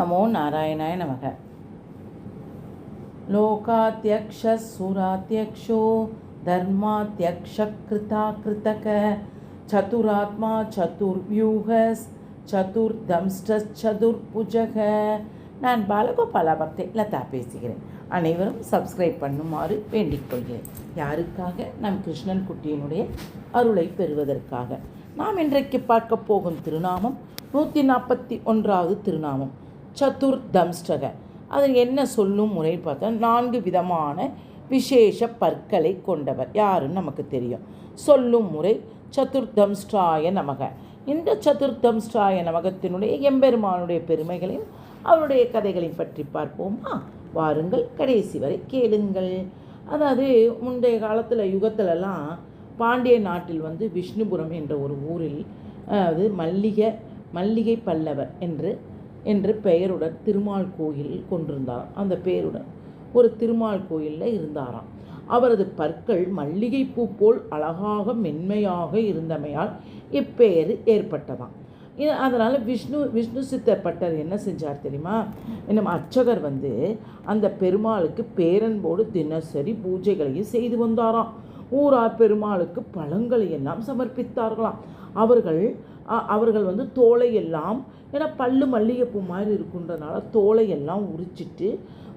நமோ நாராயணாய நமக लोकाध्यक्षः धर्माध्यक्षकृताकृतक चतुरात्मा சதுர்தம்ஸ்டதுர்புஜக நான் பாலகோபாலா பக்தி லதா பேசுகிறேன் அனைவரும் சப்ஸ்கிரைப் பண்ணுமாறு வேண்டிக் கொள்கிறேன் யாருக்காக நம் கிருஷ்ணன் குட்டியினுடைய அருளை பெறுவதற்காக நாம் இன்றைக்கு பார்க்க போகும் திருநாமம் நூற்றி நாற்பத்தி ஒன்றாவது திருநாமம் சதுர்தம்ஸ்டக அதில் என்ன சொல்லும் முறை பார்த்தா நான்கு விதமான விசேஷ பற்களை கொண்டவர். யாருன்னு நமக்கு தெரியும். சொல்லும் முறை சதுர்தம்ஸ்டாய நமக. இந்த சதுர்தம்ஸ்டாய நமகத்தினுடைய எம்பெருமானுடைய பெருமைகளையும் அவருடைய கதைகளையும் பற்றி பார்ப்போமா? வாருங்கள் கடைசி வரை கேளுங்கள். அதாவது முந்தைய காலத்தில் யுகத்திலலாம் பாண்டிய நாட்டில் வந்து விஷ்ணுபுரம் என்ற ஒரு ஊரில் அதாவது மல்லிகை மல்லிகை பல்லவர் என்று என்று பெயருடன் திருமால் கோயில் கொண்டிருந்தார். அந்த பெயருடன் ஒரு திருமால் கோயிலில் இருந்தாராம். அவரது பற்கள் மல்லிகைப்பூ போல் அழகாக மென்மையாக இருந்தமையால் இப்பெயர் ஏற்பட்டதாம். அதனால் விஷ்ணு விஷ்ணு சித்தர் பட்டர் என்ன செஞ்சார் தெரியுமா? நம்ம அர்ச்சகர் வந்து அந்த பெருமாளுக்கு பேரன்போடு தினசரி பூஜைகளையும் செய்து வந்தாராம். ஊரார் பெருமாளுக்கு பழங்களை எல்லாம் சமர்ப்பித்தார்களாம். அவர்கள் அவர்கள் வந்து தோலை எல்லாம் ஏன்னா பல்லு மல்லிகைப்பூ மாதிரி இருக்குன்றனால தோலை எல்லாம் உரிச்சிட்டு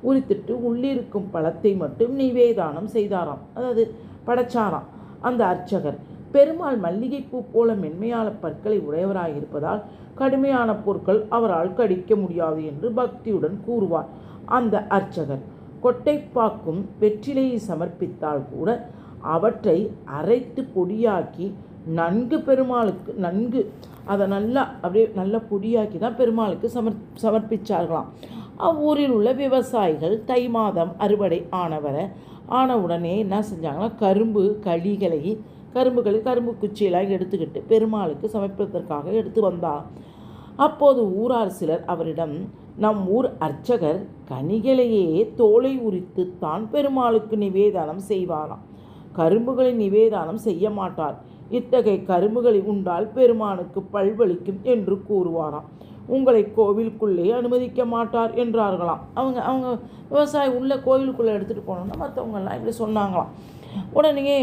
உரித்துட்டு உள்ளிருக்கும் பழத்தை மட்டும் நிவேதானம் செய்தாராம். அதாவது படைச்சாராம் அந்த அர்ச்சகர். பெருமாள் மல்லிகைப்பூ போல மென்மையான பற்களை உடையவராக இருப்பதால் கடுமையான பொருட்கள் அவரால் கடிக்க முடியாது என்று பக்தியுடன் கூறுவார் அந்த அர்ச்சகர். கொட்டைப்பாக்கும் வெற்றிலையை சமர்ப்பித்தால் கூட அவற்றை அரைத்து பொடியாக்கி நன்கு பெருமாளுக்கு நன்கு அதை நல்லா அப்படியே நல்லா பொடியாக்கி தான் பெருமாளுக்கு சமர் சமர்ப்பித்தார்களாம் அவ்வூரில் உள்ள விவசாயிகள் தை மாதம் அறுவடை ஆனவரை ஆன உடனே என்ன செஞ்சாங்கன்னா கரும்பு களிகளை கரும்புகளை கரும்பு குச்சியெல்லாம் எடுத்துக்கிட்டு பெருமாளுக்கு சமைப்பதற்காக எடுத்து வந்தார். அப்போது ஊரார் சிலர் அவரிடம் நம் ஊர் அர்ச்சகர் கனிகளையே தோலை உரித்து தான் பெருமாளுக்கு நிவேதானம் செய்வாராம். கரும்புகளை நிவேதானம் செய்ய மாட்டார். இத்தகைய கரும்புகளை உண்டால் பெருமானுக்கு பல்வழிக்கும் என்று கூறுவாராம். உங்களை கோவிலுக்குள்ளே அனுமதிக்க மாட்டார் என்றார்களாம். அவங்க அவங்க விவசாயி உள்ள கோவிலுக்குள்ளே எடுத்துகிட்டு போனோம்னா மற்றவங்கெல்லாம் இப்படி சொன்னாங்களாம். உடனே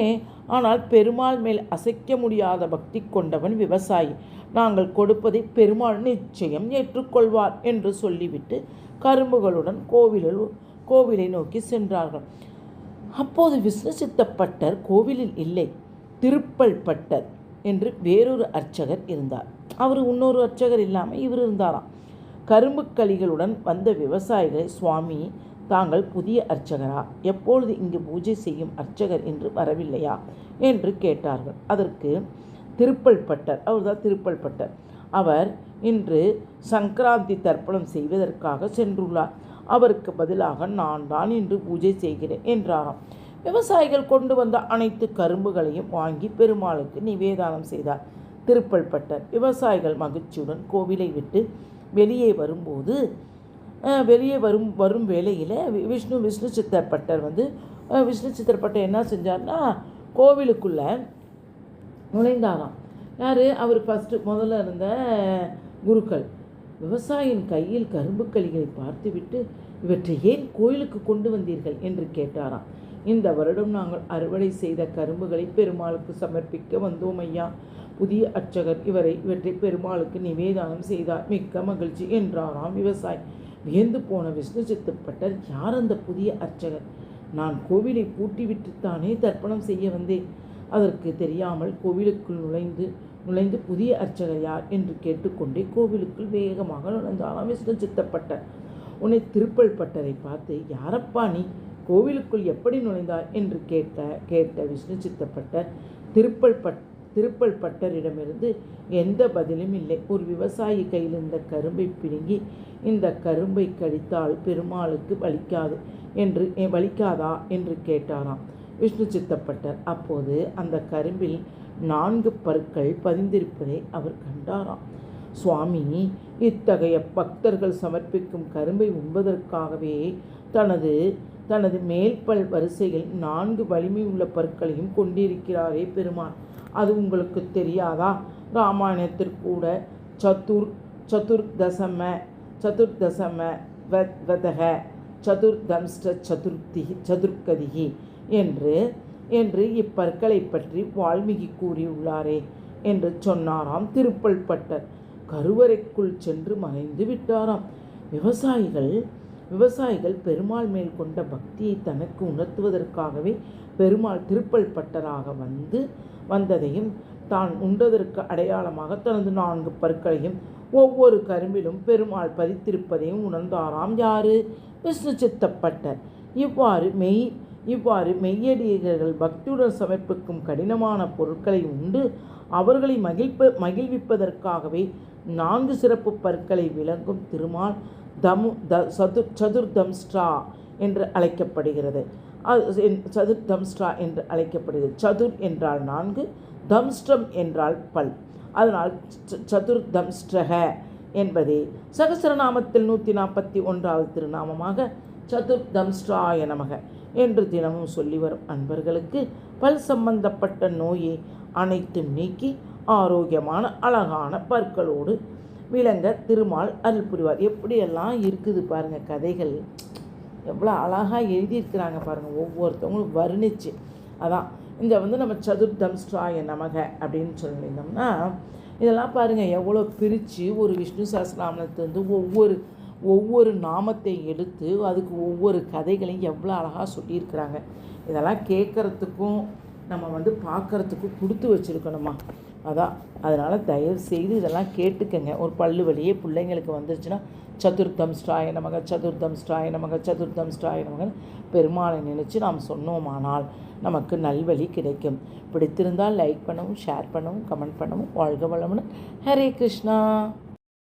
ஆனால் பெருமாள் மேல் அசைக்க முடியாத பக்தி கொண்டவன் விவசாயி. நாங்கள் கொடுப்பதை பெருமாள் நிச்சயம் ஏற்றுக்கொள்வார் என்று சொல்லிவிட்டு கரும்புகளுடன் கோவிலில் கோவிலை நோக்கி சென்றார்கள். அப்போது விஷ்ணு சித்தப்பட்டர் கோவிலில் இல்லை. திருப்பல் பட்டர் என்று வேறொரு அர்ச்சகர் இருந்தார். அவர் இன்னொரு அர்ச்சகர் இல்லாமல் இவர் இருந்தாராம். கரும்பு களிகளுடன் வந்த விவசாயிகளை சுவாமி தாங்கள் புதிய அர்ச்சகரா? எப்பொழுது இங்கு பூஜை செய்யும் அர்ச்சகர் என்று வரவில்லையா? என்று கேட்டார்கள். அதற்கு திருப்பல் பட்டர் திருப்பல்பட்டர். திருப்பல் பட்டர் அவர் இன்று சங்கராந்தி தர்ப்பணம் செய்வதற்காக சென்றுள்ளார். அவருக்கு பதிலாக நான் தான் இன்று பூஜை செய்கிறேன் என்றாராம். விவசாயிகள் கொண்டு வந்த அனைத்து கரும்புகளையும் வாங்கி பெருமாளுக்கு நிவேதானம் செய்தார். திருப்பல்பட்டர் விவசாயிகள் மகிழ்ச்சியுடன் கோவிலை விட்டு வெளியே வரும்போது வெளியே வரும் வரும் வேளையில் விஷ்ணு விஷ்ணு சித்தர்பட்டர் வந்து விஷ்ணு சித்தர்பட்டர் என்ன செஞ்சார்னா கோவிலுக்குள்ளே நுழைந்தாராம். யார்? அவர் ஃபஸ்ட்டு முதல்ல இருந்த குருக்கள். விவசாயியின் கையில் கரும்பு களிகளை பார்த்துவிட்டு இவற்றை ஏன் கோயிலுக்கு கொண்டு வந்தீர்கள்? என்று கேட்டாராம். இந்த வருடம் நாங்கள் அறுவடை செய்த கரும்புகளை பெருமாளுக்கு சமர்ப்பிக்க வந்தோம் ஐயா. புதிய அர்ச்சகர் இவரை இவற்றை பெருமாளுக்கு நிவேதானம் செய்தார். மிக்க மகிழ்ச்சி என்றாராம் விவசாயி. வியந்து போன விஷ்ணு சித்துப்பட்டர் யார் அந்த புதிய அர்ச்சகர்? நான் கோவிலை பூட்டிவிட்டுத்தானே தர்ப்பணம் செய்ய வந்தேன். அதற்கு தெரியாமல் கோவிலுக்குள் நுழைந்து நுழைந்து புதிய அர்ச்சகர் யார்? என்று கேட்டுக்கொண்டே கோவிலுக்குள் வேகமாக நுழைந்தாராம் விஷ்ணு சித்தப்பட்டர். உன்னை திருப்பல் பட்டரை பார்த்து யாரப்பா நீ? கோவிலுக்குள் எப்படி நுழைந்தாய் என்று கேட்ட கேட்ட விஷ்ணு சித்தப்பட்டர் திருப்பல் பட் திருப்பல் பட்டரிடமிருந்து எந்த பதிலும் இல்லை. ஒரு விவசாயி கையில் இந்த கரும்பை பிடுங்கி இந்த கரும்பை கடித்தால் பெருமாளுக்கு வலிக்காது என்று வலிக்காதா என்று கேட்டாராம் விஷ்ணு சித்தப்பட்டர் அப்போது அந்த கரும்பில் நான்கு பற்கள் பதிந்திருப்பதை அவர் கண்டாராம். சுவாமி இத்தகைய பக்தர்கள் சமர்ப்பிக்கும் கரும்பை உண்பதற்காகவே தனது தனது மேல்பல் வரிசையில் நான்கு வலிமை உள்ள பற்களையும் கொண்டிருக்கிறாரே பெருமான். அது உங்களுக்கு தெரியாதா? ராமாயணத்திற்கூட சதுர் சதுர்தசம சதுர்தசம வதக சதுர்தம்ஷ்ட சதுர்த்தி சதுர்கதிகி என்று என்று இப்பற்களை பற்றி வால்மீகி கூறியுள்ளாரே என்று சொன்னாராம் திருப்பல்பட்டர். கருவறைக்குள் சென்று மறைந்து விட்டாராம். விவசாயிகள் விவசாயிகள் பெருமாள் மேல் கொண்ட பக்தியை தனக்கு உணர்த்துவதற்காகவே பெருமாள் திருப்பல் பட்டராக வந்து வந்ததையும் தான் உண்டதற்கு அடையாளமாக தனது நான்கு பற்களையும் ஒவ்வொரு கரும்பிலும் பெருமாள் பதித்திருப்பதையும் உணர்ந்தாராம் யாரு? விஷ்ணு சித்தப்பட்டர். இவ்வாறு மெய் இவ்வாறு மெய்யடியர்கள் பக்தியுடன் சமர்ப்பிக்கும் கடினமான பொருட்களை உண்டு அவர்களை மகிழ்ப்ப மகிழ்விப்பதற்காகவே நான்கு சிறப்பு பற்களை விளங்கும் திருமால் தமு த சதுர் சதுர்தம்ஸ்ட்ரா என்று அழைக்கப்படுகிறது. அது என்- சதுர்தம்ஸ்ட்ரா என்று அழைக்கப்படுகிறது. சதுர் என்றால் நான்கு தம்ஸ்ட்ரம் என்றால் பல். அதனால் சதுர்தம்ஸ்ட்ரக என்பதே. சகசரநாமத்தில் நூற்றி நாற்பத்தி ஒன்றாவது திருநாமமாக சதுர்தம்ஸ்ட்ராய நமக என்று தினமும் சொல்லி வரும் அன்பர்களுக்கு பல் சம்பந்தப்பட்ட நோயை அனைத்தும் நீக்கி ஆரோக்கியமான அழகான பற்களோடு விளங்க திருமால் அருள் புரிவார். எப்படியெல்லாம் இருக்குது பாருங்கள் கதைகள். எவ்வளோ அழகாக எழுதியிருக்கிறாங்க பாருங்கள் ஒவ்வொருத்தவங்களும் வர்ணிச்சு. அதான் இந்த வந்து நம்ம சதுர்தம்ஸ்ட்ராய நமக அப்படின்னு சொல்லியிருந்தோம்னா இதெல்லாம் பாருங்கள் எவ்வளோ பிரித்து ஒரு விஷ்ணு சஹஸ்ரநாமத்தை வந்து ஒவ்வொரு ஒவ்வொரு நாமத்தை எடுத்து அதுக்கு ஒவ்வொரு கதைகளையும் எவ்வளோ அழகாக சொல்லியிருக்கிறாங்க. இதெல்லாம் கேட்குறதுக்கும் நம்ம வந்து பார்க்குறதுக்கும் கொடுத்து வச்சுருக்கணுமா? அதான். அதனால் தயவு செய்து இதெல்லாம் கேட்டுக்கங்க. ஒரு பல்லு வழியே பிள்ளைங்களுக்கு வந்துருச்சுன்னா சதுர்த்தம் ஸ்டாய நமக சதுர்த்தம் ஸ்டாய நமக சதுர்த்தம் ஸ்டாய நமக பெருமாளை நினச்சி நாம் சொன்னோமானால் நமக்கு நல்வழி கிடைக்கும். பிடித்திருந்தால் லைக் பண்ணவும் ஷேர் பண்ணவும் கமெண்ட் பண்ணவும் வாழ்க வளமுன்னு ஹரே கிருஷ்ணா.